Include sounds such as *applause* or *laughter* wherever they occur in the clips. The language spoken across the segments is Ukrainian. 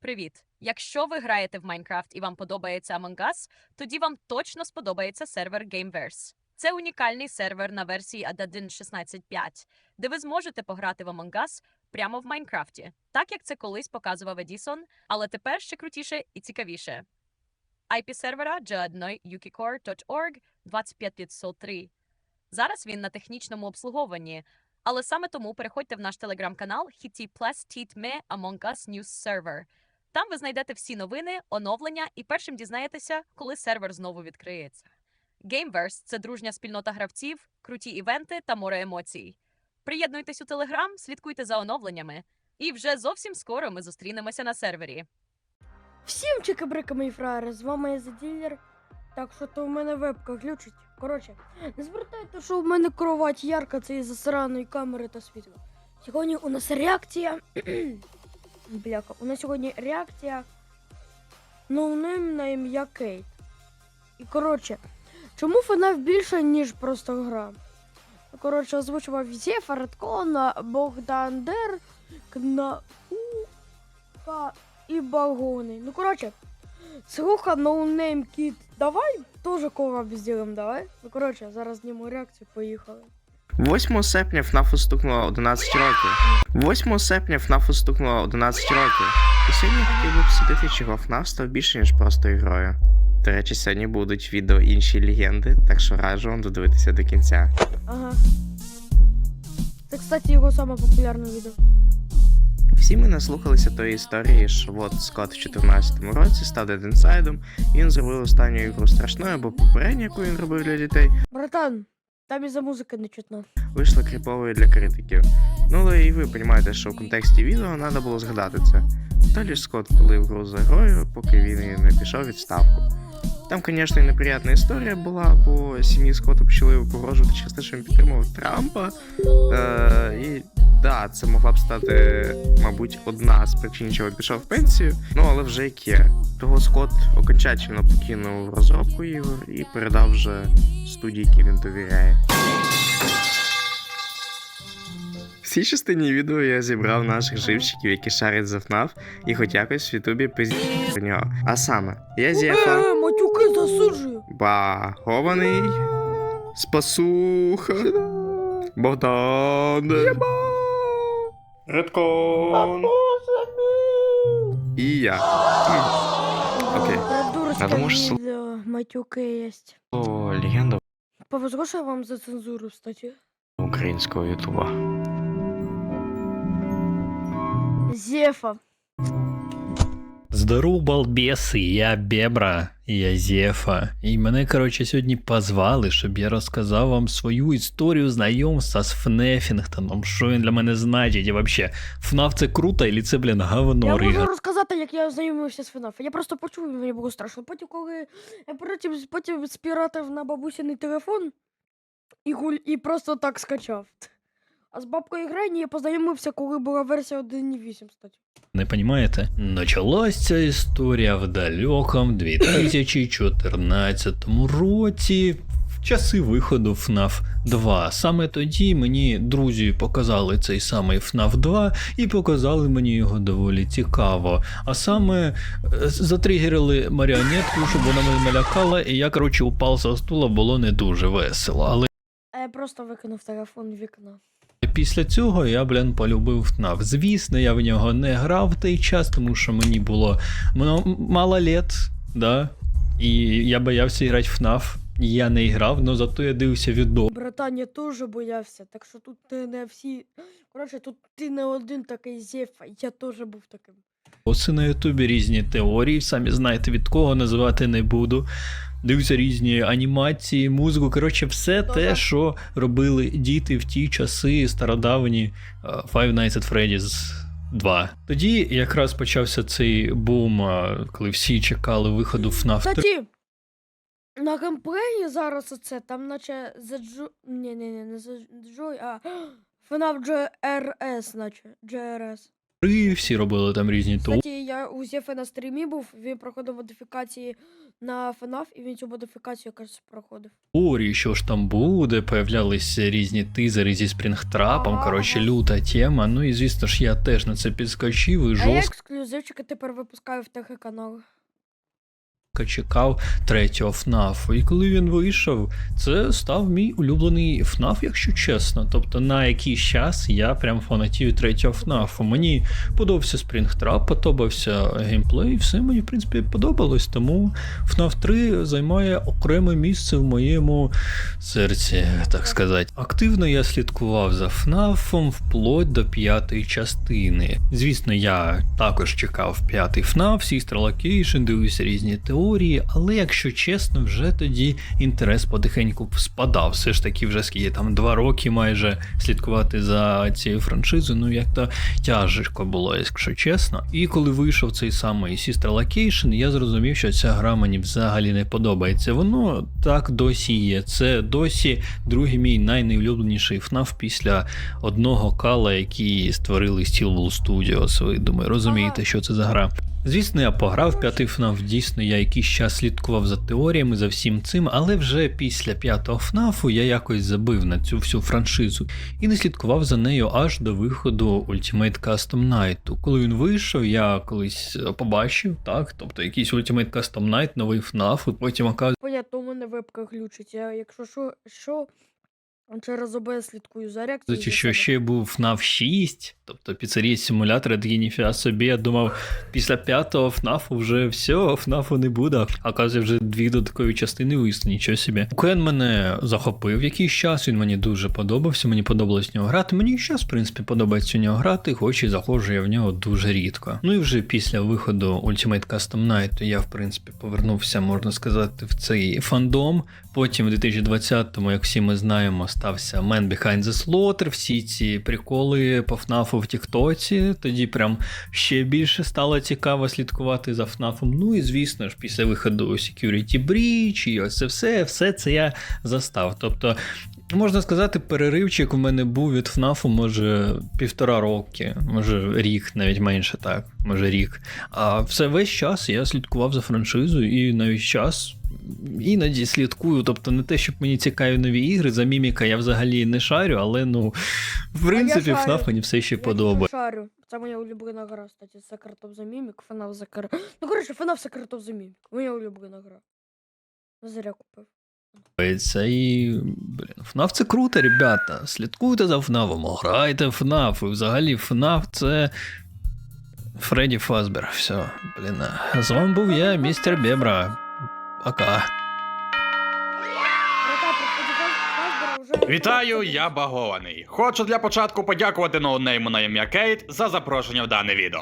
Привіт! Якщо ви граєте в Майнкрафт і вам подобається Among Us, тоді вам точно сподобається сервер Gameverse. Це унікальний сервер на версії 1.16.5, де ви зможете пограти в Among Us прямо в Майнкрафті, так як це колись показував Едісон, але тепер ще крутіше і цікавіше. IP сервера g1ukicore.org 25503. Зараз він на технічному обслуговуванні, але саме тому переходьте в наш телеграм-канал Hiti Plus Titme Among Us News Server. Там ви знайдете всі новини, оновлення і першим дізнаєтеся, коли сервер знову відкриється. Gameverse – це дружня спільнота гравців, круті івенти та море емоцій. Приєднуйтесь у Телеграм, слідкуйте за оновленнями. І вже зовсім скоро ми зустрінемося на сервері. Всім чики-брики, мої фраєри, з вами я Ділер. Так що то в мене вебка глючить. Коротше, не звертайте, що в мене кровать ярка, це із-за сраної камери та світла. Сьогодні у нас реакція. *clears throat* Бляха, у нас сьогодні реакція ноунейм на ім'я Кейт. І коротше, чому FNAF більше, ніж просто гра? Коротше, озвучував Зефа, Редкона, Богдан Дер, Кнаука і Багони. Ну, коротше, слуха ноунейм кіт. Давай теж короб зробимо, давай. Ну, коротше, зараз зніму реакцію, поїхали. 8 серпня ФНАФу стукнуло 11 років. 8 серпня ФНАФу стукнуло 11 років. І сьогодні я хотів би посвятити, чого ФНАФ став більше, ніж просто ігрою. До речі, сьогодні будуть відео інші легенди, так що раджу вам додивитися до кінця. Ага. Це, кстати, його саме популярне відео. Всі ми наслухалися тої історії, що от Скотт в 14-му році став дедінсайдом, і він зробив останню ігру страшною, бо попередню, яку він робив для дітей, Братан, там і за музики не чутно. вийшла кріповою для критиків. Ну але і ви розумієте, що в контексті відео треба було згадати це. Далі Скотт пилив гру за грою, поки він і не пішов відставку. Там, звісно, і неприятна історія була, бо сім'ї Скотта почали погрожувати через те, що він підтримував Трампа. Е, і да, це могла б стати, мабуть, одна з причин, чого пішов в пенсію. Ну але вже як є. Того Скотт окончательно покинув розробку ігор і передав вже студії, які він довіряє. В цій частині відео я зібрав наших живчиків, які шарять за ФНАФ, і хоч якось в Ютубі пиздіть про нього. А саме, я засуджую. Багований, Спасуха, Богдан, Редкон і я. Окей. Я думаю, що- матюки єсть. О, легенда я вам за цензуру, кстати. українського Ютуба. Зефа. Здоров, балбеси, я Бебра, я Зефа. І мене, коротше, сьогодні позвали, щоб я розказав вам свою історію знайомства з Фнефінгтоном, що він для мене значить і вообще. ФНАФ це круто, і це, блін, Я можу розказати, як я знайомився з ФНАФ. Я просто почув, і мені було страшно. Потім, коли я потім, потім спіратив на бабусиний телефон і, гуль, і просто так скачав. А з бабкою Грені я познайомився, коли була версія 1.8, кстати. Не понімаєте? Началась ця історія в далеком 2014 році. В часи виходу FNAF 2. Саме тоді мені друзі показали цей самий FNAF 2 і показали мені його доволі цікаво. А саме е, затригерили маріонетку, щоб вона мене налякала, і я, коротше, упав за стула, було не дуже весело. Але я просто викинув телефон в вікно. Після цього я, блін, полюбив ФНАФ. Звісно, я в нього не грав в той час, тому що мені було мало літ, да? І я боявся грати в ФНАФ. Я не грав, але зато я дивився відео. Братан, я теж боявся, так що тут ти не всі. Коротше, тут ти не один такий Зефа, я теж був таким. Оце на Ютубі різні теорії, самі знаєте від кого називати не буду. Дивлюся різні анімації, музику. Коротше, все те, Ага. що робили діти в ті часи стародавні е, Five Nights at Freddy's 2. Тоді якраз почався цей бум, е, коли всі чекали виходу FNAF 3. Кстати, на геймплеї зараз оце, там наче за Джо... Ні, ні, ні, не за Джой, а *gasps* FNAF GRS, наче. GRS. 3, всі робили там різні. Кстати, я у Зефа на стрімі був, він проходив модифікації на FNAF, і він цю модифікацію, кажуть, проходив. теорії, що ж там буде, появлялися різні тизери зі спрінгтрапом. Коротше, люта тема. Ну і звісно ж, я теж на це підскочив і А я жорстко ексклюзивчики тепер випускаю в ТГ каналах. Чекав третього ФНАФу. І коли він вийшов, це став мій улюблений ФНАФ, якщо чесно. Тобто на якийсь час я прям фанатів третього ФНАФу. Мені подобався спрінгтрап, подобався геймплей, все мені в принципі подобалось. Тому FNAF 3 займає окреме місце в моєму серці, так сказати. Активно я слідкував за ФНАФом вплоть до п'ятої частини. Звісно, я також чекав п'ятий FNAF, Sister Location, дивився різні теорії, але якщо чесно, вже тоді інтерес потихеньку спадав. Все ж таки, вже скільки там два роки майже слідкувати за цією франшизою, ну як то тяжко було, якщо чесно. І коли вийшов цей самий Sister Location, я зрозумів, що ця гра мені взагалі не подобається. Воно так досі є. Це досі другий мій найнеулюбленіший FNAF після одного кала, який створили Steelwall Studios. Ви думаю, розумієте, що це за гра. Звісно, я пограв п'ятий FNAF, дійсно, я якийсь час слідкував за теоріями, за всім цим, але вже після п'ятого FNAF я якось забив на цю всю франшизу і не слідкував за нею аж до виходу Ultimate Custom Night. Коли він вийшов, я колись побачив, так, тобто якийсь Ultimate Custom Night, новий FNAF, і потім оказується. Понятно, у мене вебка глючить. Я, якщо що, що через ОБС слідкую за реакцією. Що за себе. ще був FNAF 6, тобто піцерія симулятор, я ніфіга собі. Я думав, після п'ятого FNAF вже все, FNAF не буде. А оказується, вже дві додаткові частини вийшли, нічого собі. Кен мене захопив якийсь час, він мені дуже подобався, мені подобалось в нього грати. Мені і зараз, в принципі, подобається в нього грати, хоч і заходжу я в нього дуже рідко. Ну і вже після виходу Ultimate Custom Night я, в принципі, повернувся, можна сказати, в цей фандом. Потім в 2020-му, як всі ми знаємо, стався Man Behind the Slaughter, всі ці приколи по ФНАФу в Тіктоці. Тоді прям ще більше стало цікаво слідкувати за ФНАФом. Ну і звісно ж, після виходу Security Breach і ось це все, все це я застав. Тобто. Можна сказати, переривчик у мене був від ФНАФу, може, півтора роки, може рік, навіть менше так, може рік. А все весь час я слідкував за франшизою і навіть час іноді слідкую. Тобто не те, щоб мені цікаві нові ігри, за міміка я взагалі не шарю, але ну, в принципі. ФНАФ мені все ще Я подобається. шарю. Це моя улюблена гра, кстати, Secret of the Mimic, FNAF Secret. Ну, коротше, FNAF Secret of the Mimic. Моя улюблена гра. Зря купив. І, блін, ФНАФ це круто, ребята. Слідкуйте за ФНАФом, грайте в ФНАФ. І взагалі ФНАФ це. Фредді Фазбер. Все, блін. З вами був я, містер Бебра. Пока. Вітаю, я багований. Хочу для початку подякувати ноунейму на ім'я Кейт за запрошення в дане відео.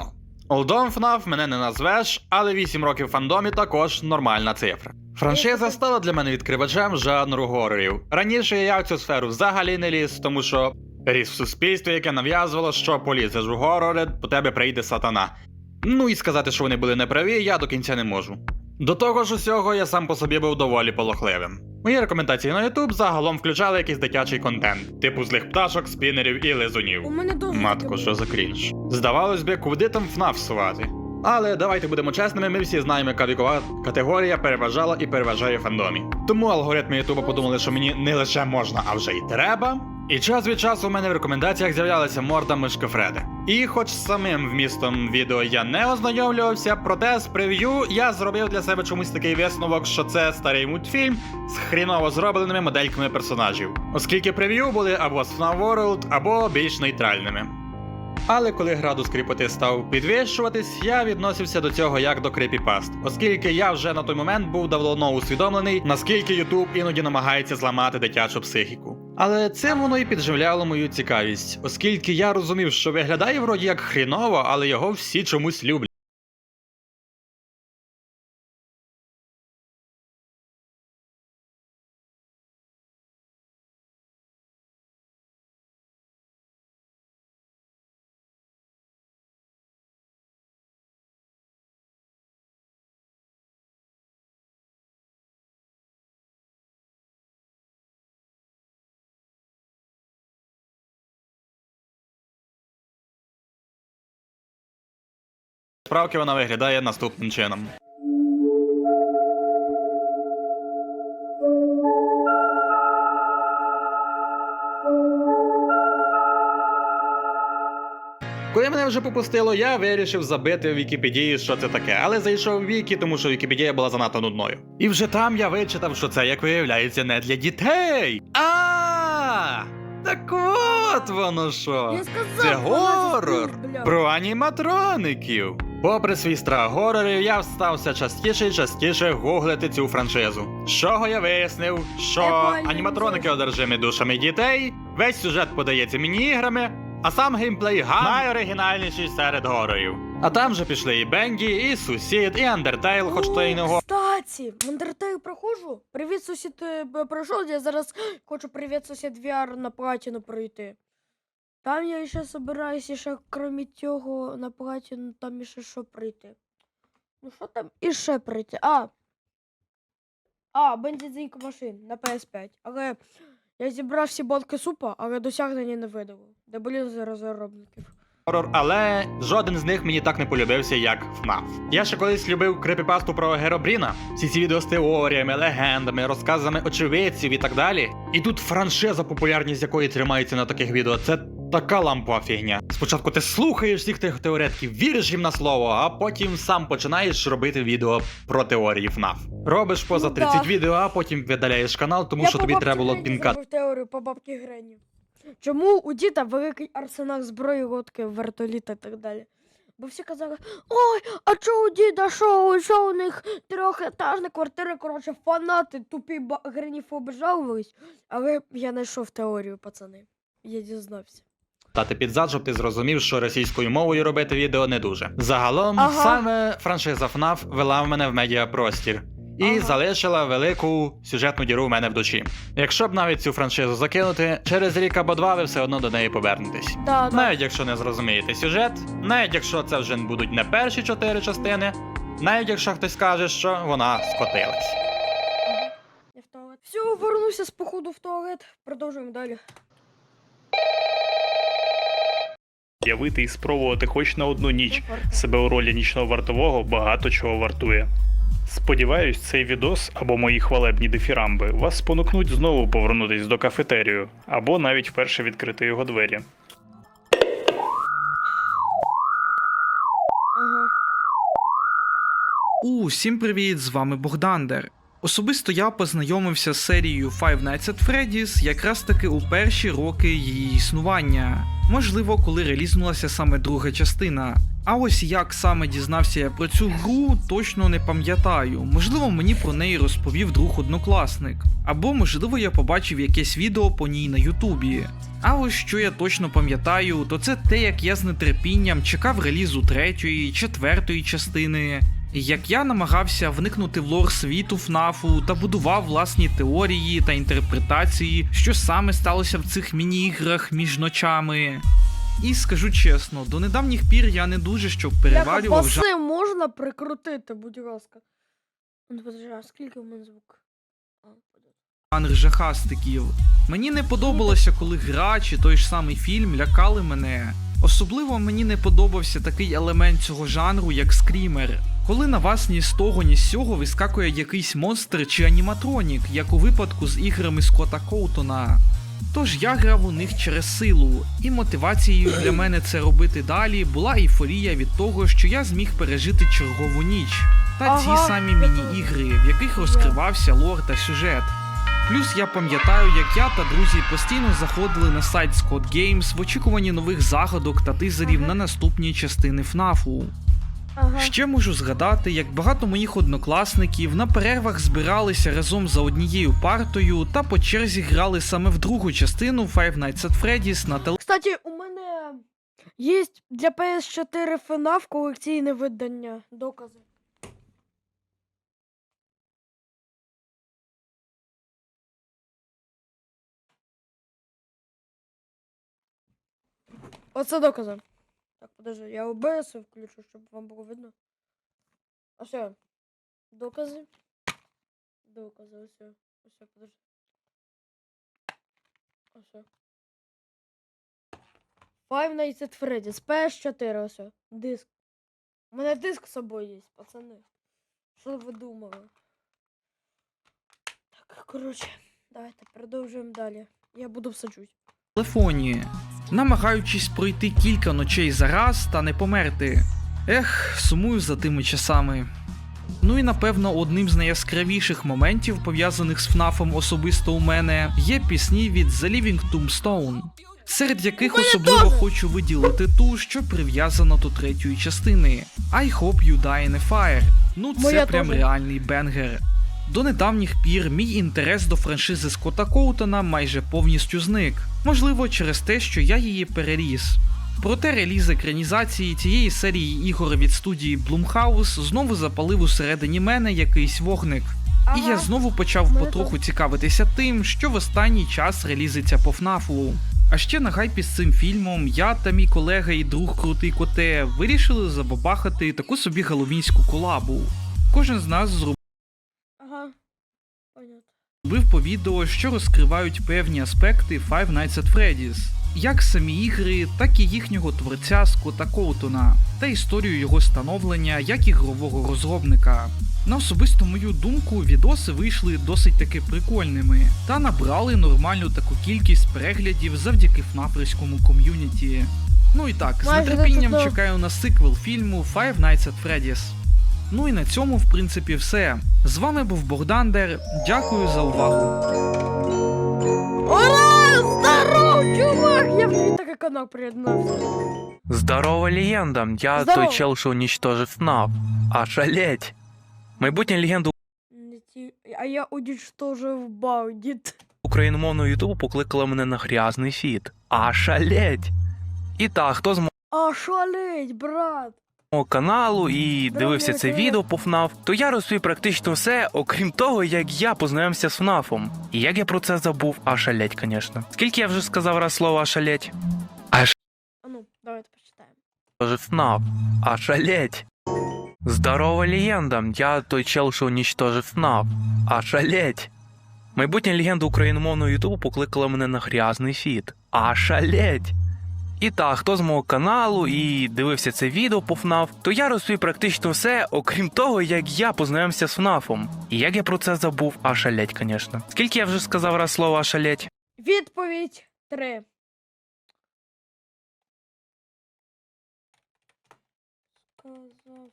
Олдом FNAF мене не назвеш, але 8 років фандомі також нормальна цифра. Франшиза стала для мене відкривачем жанру горорів. Раніше я в цю сферу взагалі не ліз, тому що ріс в суспільстві, яке нав'язувало, що полізеш у горори, по тебе прийде сатана. Ну і сказати, що вони були неправі, я до кінця не можу. До того ж усього, я сам по собі був доволі полохливим. Мої рекомендації на YouTube загалом включали якийсь дитячий контент, типу злих пташок, спінерів і лизунів. У мене дуже Матко, що за крінж. Здавалось би, куди там ФНАФ сувати. Але давайте будемо чесними, ми всі знаємо, яка вікова категорія переважала і переважає в фандомі. Тому алгоритми Ютуба подумали, що мені не лише можна, а вже й треба. І час від часу у мене в рекомендаціях з'являлася морда мишки Фреда. І хоч самим вмістом відео я не ознайомлювався, проте з прев'ю я зробив для себе чомусь такий висновок, що це старий мультфільм з хріново зробленими модельками персонажів, оскільки прев'ю були або з FNAF World, або більш нейтральними. Але коли градус кріпоти став підвищуватись, я відносився до цього як до крипіпаст, оскільки я вже на той момент був давно усвідомлений, наскільки Ютуб іноді намагається зламати дитячу психіку. Але це воно і підживляло мою цікавість, оскільки я розумів, що виглядає вроді як хріново, але його всі чомусь люблять. Справки вона виглядає наступним чином. Коли мене вже попустило, я вирішив забити в Вікіпедії, що це таке, але зайшов в Вікі, тому що Вікіпедія була занадто нудною. І вже там я вичитав, що це, як виявляється, не для дітей. А! Так от воно що. Я сказав, Це 12 горор бля. про аніматроників. Попри свій страх горорів, я стався частіше і частіше гуглити цю франшизу. Чого я вияснив, що аніматроники одержимі душами дітей, весь сюжет подається міні-іграми, а сам геймплей ган найоригінальніший серед горорів. А там же пішли і Бенді, і Сусід, і Undertale, хоч то й не го. Кстати, Мандертею проходжу. Привіт, сусід е, пройшов. Я зараз *gasps* хочу привіт, сусід VR на платіну пройти. Там я ще собираюсь ще, крім цього, на платіну там іще що пройти. Ну що там іще пройти? А. А, бензинзійка машин на PS5. Але я зібрав всі банки супа, але досягнення не видало. Де були розробників. хорор, але жоден з них мені так не полюбився, як FNAF. Я ще колись любив крипіпасту про Геробріна. Всі ці відео з теоріями, легендами, розказами очевидців і так далі. І тут франшиза, популярність якої тримається на таких відео, це така лампова фігня. Спочатку ти слухаєш всіх тих теоретиків, віриш їм на слово, а потім сам починаєш робити відео про теорії FNAF. Робиш поза Ну 30 да. відео, а потім видаляєш канал, тому Я що тобі треба було пінка зробив теорію по бабки Грені. Чому у діда великий арсенал зброї, лодки, вертоліт і так далі? Бо всі казали, ой, а чо у діда, що, що у них трьохетажна квартира, коротше, фанати тупі греніфоби жалувались. Але я знайшов теорію, пацани. Я дізнався. Дати під зад, щоб ти зрозумів, що російською мовою робити відео не дуже. Загалом, Ага. саме франшиза FNAF вела в мене в медіапростір. І Ага. залишила велику сюжетну діру в мене в душі. Якщо б навіть цю франшизу закинути, через рік або два ви все одно до неї повернетесь. Да, да. Навіть якщо не зрозумієте сюжет, навіть якщо це вже будуть не перші чотири частини, навіть якщо хтось скаже, що вона скотилась. Я в туалет. Все, вернуся з походу в туалет. Продовжуємо далі. Явити і спробувати хоч на одну ніч себе у ролі нічного вартового багато чого вартує. Сподіваюсь, цей відос або мої хвалебні дифірамби вас спонукнуть знову повернутись до кафетерію, або навіть вперше відкрити його двері. У, всім привіт! З вами Богдандер. Особисто я познайомився з серією Five Nights at Freddy's якраз таки у перші роки її існування. Можливо, коли релізнулася саме друга частина. А ось як саме дізнався я про цю гру, точно не пам'ятаю. Можливо, мені про неї розповів друг однокласник. Або, можливо, я побачив якесь відео по ній на Ютубі. А ось що я точно пам'ятаю, то це те, як я з нетерпінням чекав релізу третьої, четвертої частини, як я намагався вникнути в лор світу ФНАФу та будував власні теорії та інтерпретації, що саме сталося в цих міні-іграх між ночами. І скажу чесно, до недавніх пір я не дуже щоб переварював жа- Баси можна прикрутити, будь ласка. Ну, подожди, а скільки в мене звук? Жанр жахастиків. Мені не подобалося, коли гра чи той ж самий фільм лякали мене. Особливо мені не подобався такий елемент цього жанру, як скрімер. Коли на вас ні з того, ні з сього вискакує якийсь монстр чи аніматронік, як у випадку з іграми Скотта Коутона. Тож я грав у них через силу, і мотивацією для мене це робити далі була ейфорія від того, що я зміг пережити чергову ніч та Ага, ці самі міні-ігри, в яких розкривався лор та сюжет. Плюс я пам'ятаю, як я та друзі постійно заходили на сайт Scott Games в очікуванні нових загадок та тизерів Ага. на наступні частини ФНАФу. Ага. Ще можу згадати, як багато моїх однокласників на перервах збиралися разом за однією партою та по черзі грали саме в другу частину Five Nights at Freddy's на телефоні. Кстати, у мене є для PS4 FNAF колекційне видання. Докази. Оце докази. Так, подожди, я OBS включу, щоб вам було видно. А все. Докази. Докази, ось. Ось, подожди. Ось. Five Nights at Freddy's, PS4, ось. Диск. У мене диск з собою є, пацани. Що ви думали? Так, коротше, давайте продовжуємо далі. Я буду всаджуть. Телефоні, намагаючись пройти кілька ночей за раз та не померти. Ех, сумую за тими часами. Ну і напевно одним з найяскравіших моментів, пов'язаних з ФНАФом особисто у мене, є пісні від The Living Tombstone, серед яких особливо хочу виділити ту, що прив'язана до третьої частини I Hope You Die in a Fire. Ну це прям реальний бенгер. До недавніх пір мій інтерес до франшизи Скотта Коутона майже повністю зник. Можливо, через те, що я її переріс. Проте реліз екранізації цієї серії ігор від студії Blumhouse знову запалив усередині мене якийсь вогник. І я знову почав потроху цікавитися тим, що в останній час релізиться по ФНАФу. А ще на гайпі з цим фільмом я та мій колега і друг Крутий Коте вирішили забабахати таку собі галовінську колабу. Кожен з нас зробив. Робив по відео, що розкривають певні аспекти Five Nights at Freddy's, як самі ігри, так і їхнього творця Скотта Коутона, та історію його становлення як ігрового розробника. На особисту мою думку, відоси вийшли досить таки прикольними та набрали нормальну таку кількість переглядів завдяки фнаферському ком'юніті. Ну і так, з нетерпінням чекаю на сиквел фільму Five Nights at Freddy's. Ну і на цьому, в принципі, все. З вами був Богдан Дер. Дякую за увагу. Ура! Здоров, чувак! Я в твій такий канал приєднався. Здорово, легенда! Я Здорово. той чел, що уничтожив ФНАФ. Ошалеть! Майбутня легенда А я уничтожив Баудіт. україномовного ютубу покликала мене на грязний фіт. Ошалеть! І так, хто з А шалеть, брат! Мого каналу і дивився це відео по ФНАФ, то я розповів практично все, окрім того, як я познайомився з ФНАФом. І як я про це забув, ошалеть, звісно. Скільки я вже сказав раз слово ошалеть? А ну, давайте почитаємо. Тоже ФНАФ. Ошалеть! Здорово, легенда! Я той чел, що уничтожив ФНАФ. Ошалеть! Майбутня легенда україномовного ютубу покликала мене на грязний фіт. Ошалеть! І так, хто з мого каналу і дивився це відео по ФНАФ, то я розповів практично все, окрім того, як я познайомився з ФНАФом. І як я про це забув, ошалеть, звісно. Скільки я вже сказав раз слово ошалеть? Відповідь 3. Сказав.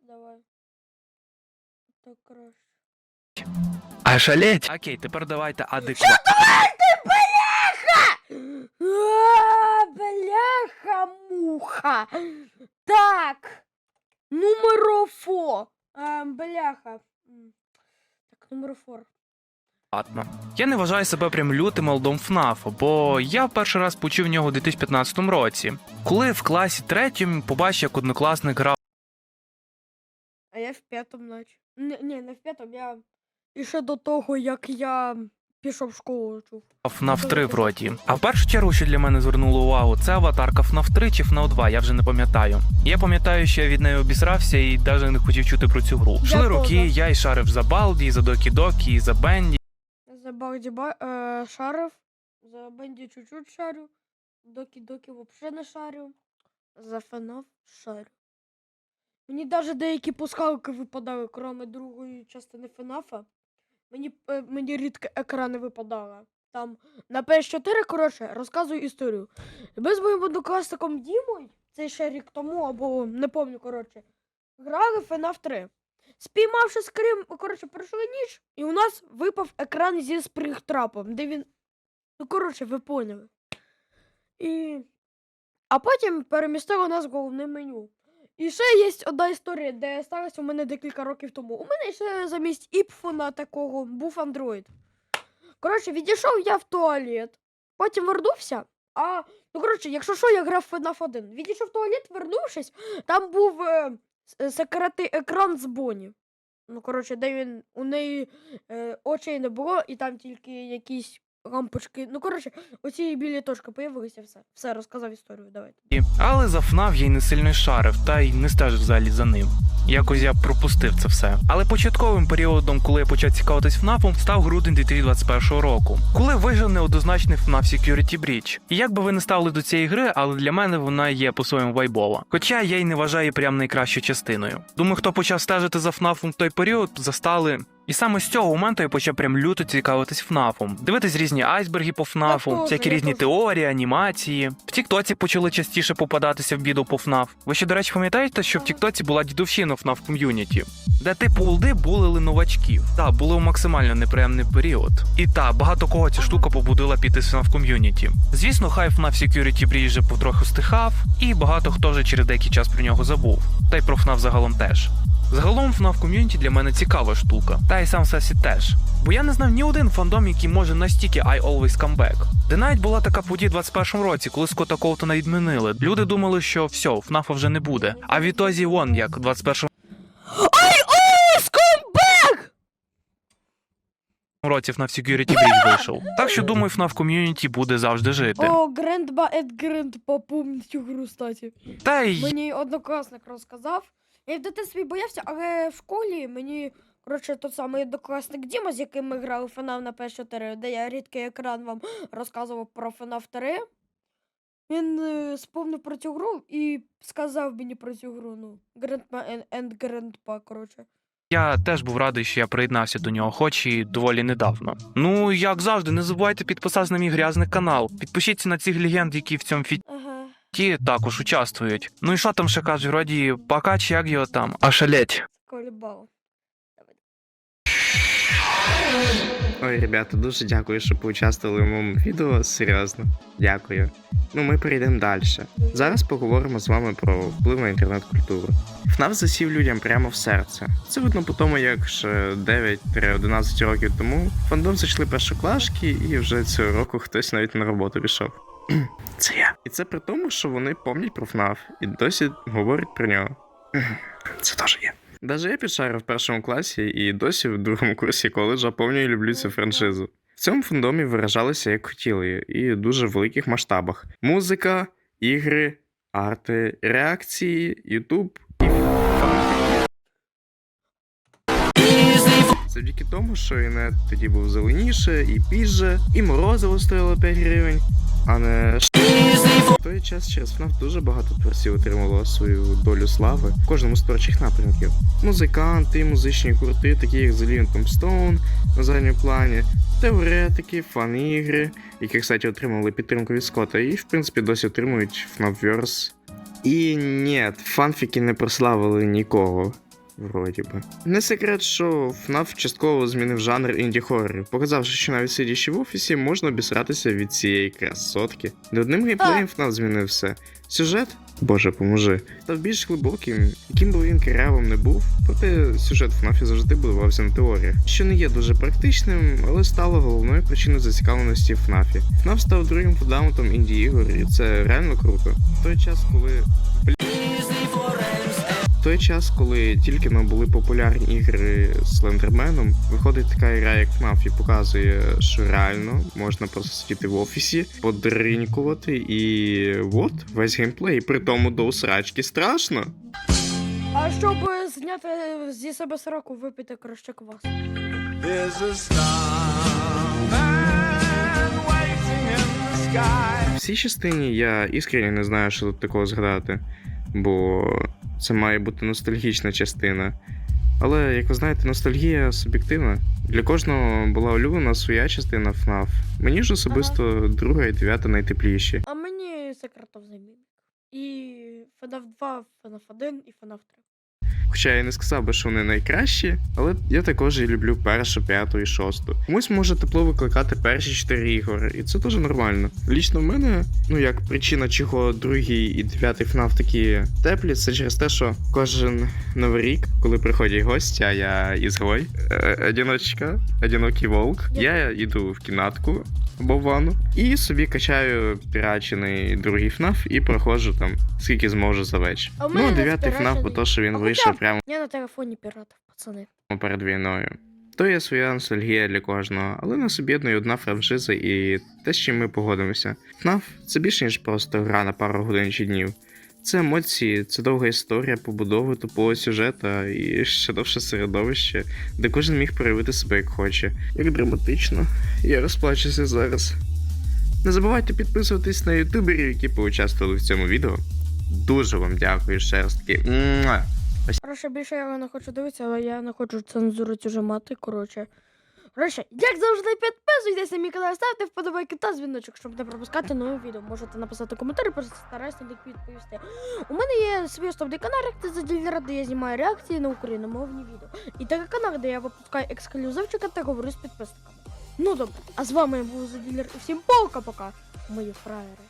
Давай. Так краще. Ошалеть! Окей, тепер давайте адекватно. А, Бляха-муха. Так. Нумерофо. А, бляха. Так, нумерофор. Ладно. Я не вважаю себе прям лютим молодом ФНАФу, бо я перший раз почув нього у 2015 році, коли в класі третьому побачив, як однокласник грав А я в п'ятому наче. Ні, ні, не в п'ятому, я. І ще до того, як я пішов в школу чув. FNAF 3 вроді. А в першу чергу, що для мене звернуло увагу, це аватарка FNAF 3 чи FNAF 2, я вже не пам'ятаю. Я пам'ятаю, що я від неї обісрався і навіть не хотів чути про цю гру. Шли роки, теж. я і шарив за Балді, і за Докі Докі, і за Бенді. За Багді ба... е, шарив, за Бенді чуть-чуть шарю, Докі-докі вообще не шарю, за фенов шарю. Мені навіть деякі пускалки випадали, кроме другої частини фенафа. Мені, е, мені рідко екрани випадали. Там на PS4, коротше, розказую історію. Ми з моїм однокласником Дімою, це ще рік тому, або не пам'ятаю, коротше, грали в FNAF 3. Спіймавши скрим, коротше, пройшли ніч, і у нас випав екран зі спрінгтрапом, де він. Ну, коротше, ви поняли. І. А потім перемістили нас в головне меню. І ще є одна історія, де сталося у мене декілька років тому. У мене ще замість іпфона такого був Android. Коротше, відійшов я в туалет, потім вернувся. А, ну коротше, якщо що, я грав в FNAF 1. Відійшов в туалет, вернувшись, там був е, секретний екран з Боні. Ну, коротше, де він у неї е, очей не було, і там тільки якісь лампочки. Ну, коротше, оці білі точки появилися, все. Все, розказав історію, давайте. Але за ФНАФ я й не сильно шарив, та й не стежив взагалі за ним. Якось я пропустив це все. Але початковим періодом, коли я почав цікавитись ФНАФом, став грудень 2021 року, коли вижив неоднозначний FNAF Security Breach. І як би ви не ставили до цієї гри, але для мене вона є по-своєму вайбова. Хоча я й не вважаю прям найкращою частиною. Думаю, хто почав стежити за ФНАФом в той період, застали. І саме з цього моменту я почав прям люто цікавитись ФНАФом, дивитись різні айсберги по ФНАФу, всякі різні теорії, анімації. В Тіктоці почали частіше попадатися в відео по ФНАФ. Ви ще, до речі, пам'ятаєте, що в Тіктоці була дідовщина ФНАФ ком'юніті, де типу улди булили новачків. Та було максимально неприємний період. І та багато кого ця штука побудила піти з ФНАФ ком'юніті. Звісно, хай FNAF Security вже потроху стихав, і багато хто вже через деякий час про нього забув. Та й про FNAF загалом теж. Загалом FNAF ком'юніті для мене цікава штука, та й сам Сесі теж. Бо я не знав ні один фандом, який може настільки I always come back. Де навіть була така подія в 21-му році, коли Скотта Коутона відмінили. Люди думали, що все, FNAF вже не буде. А відтоді вон як 21-му Ай, ой, скомбек! році FNAF Security Breach вийшов. Так що думаю, FNAF ком'юніті буде завжди жити. О, Грандба Ед Грандпа, помню цю гру, статі. Та й Мені однокласник розказав. Я в дитинстві боявся, але в школі мені, коротше, тот самий однокласник Діма, з яким ми грали в FNAF на PS4, де я рідкий екран вам розказував про FNAF 3. Він е, сповнив про цю гру і сказав мені про цю гру, ну, Grandma and Grandpa, коротше. Я теж був радий, що я приєднався до нього, хоч і доволі недавно. Ну, як завжди, не забувайте підписатися на мій грязний канал. Підпишіться на цих легенд, які в цьому Ага. Фіті також участвують. Ну і що там ще кажуть, вроді пока чи як його там? А шалеть. Колібало. Ой, ребята, дуже дякую, що поучаствували в моєму відео. Серйозно. Дякую. Ну, ми перейдемо далі. Зараз поговоримо з вами про вплив на інтернет-культуру. ФНАФ засів людям прямо в серце. Це видно по тому, як ще 9-11 років тому фандом зайшли першоклашки, і вже цього року хтось навіть на роботу пішов. *clears throat* Це я. І це при тому, що вони помнять про ФНАФ і досі говорять про нього. *clears throat* Це теж є. Даже я підшарив в першому класі і досі в другому курсі коледжа повністю люблю цю франшизу. В цьому фандомі виражалися як хотіли, і в дуже великих масштабах: музика, ігри, арти, реакції, ютуб Завдяки тому, що інет тоді був зеленіше і пізже, і морозиво стояло 5 гривень, а не в той час через FNAF дуже багато творців отримало свою долю слави в кожному з творчих напрямків. Музиканти, музичні гурти, такі як The Living на задньому плані, теоретики, фан-ігри, які, кстати, отримали підтримку від Скотта, і в принципі досі отримують FNAFverse. І ні, фанфіки не прославили нікого. Вроді би. Не секрет, що FNAF частково змінив жанр інді-хоррорів, показавши, що навіть сидячи в офісі можна обісратися від цієї красотки. Не одним геймплеєм FNAF змінив все. Сюжет, боже поможи, став більш глибоким, яким би він керявим не був, проте сюжет в FNAF завжди будувався на теоріях, що не є дуже практичним, але стало головною причиною зацікавленості в FNAF. FNAF став другим фундаmentом інді-ігор, і це реально круто. В той час, коли той час, коли тільки но були популярні ігри з Слендерменом, виходить така гра, як FNAF, і показує, що реально можна просто сидіти в офісі, подринькувати, і от весь геймплей. При тому до усрачки страшно. А щоб зняти зі себе сраку, випити краще квас. В цій частині я іскренні не знаю, що тут такого згадати, бо це має бути ностальгічна частина. Але, як ви знаєте, ностальгія суб'єктивна. Для кожного була улюблена своя частина FNAF. Мені ж особисто друга і дев'ята найтепліші. А мені секретов замінник. І FNAF 2, FNAF 1 і FNAF 3. Хоча я не сказав би, що вони найкращі, але я також і люблю першу, п'яту і шосту. Комусь може тепло викликати перші чотири ігори, і це теж нормально. Лічно в мене, ну як причина, чого другий і дев'ятий FNAF такі теплі, це через те, що кожен новий рік, коли приходять гості, а я ізгой, е, одіночка, одинокий волк, я йду в кімнатку або в ванну і собі качаю пірачений другий FNAF і проходжу там скільки зможу за вечір. Ну, дев'ятий FNAF, бо то, що він вийшов прямо Я на телефоні піратів, пацани. перед війною. То є своя ностальгія для кожного, але нас об'єднує одна франшиза і те, з чим ми погодимося. FNAF – це більше, ніж просто гра на пару годин чи днів. Це емоції, це довга історія побудови тупого сюжета і ще довше середовище, де кожен міг проявити себе як хоче. Як драматично, я розплачуся зараз. Не забувайте підписуватись на ютуберів, які поучаствували в цьому відео. Дуже вам дякую ще таки. Коротше, більше я не хочу дивитися, але я не хочу цензуру цю мати. Коротше. Коротше, як завжди, підписуйтесь на мій канал, ставте вподобайки та дзвіночок, щоб не пропускати нові відео. Можете написати коментарі, постараюся на них відповісти. У мене є свій основний канал, це за ділера, де я знімаю реакції на україномовні відео. І такий канал, де я випускаю ексклюзивчика та говорю з підписниками. Ну добре, а з вами я був за ділер. І всім пока-пока, мої фраєри.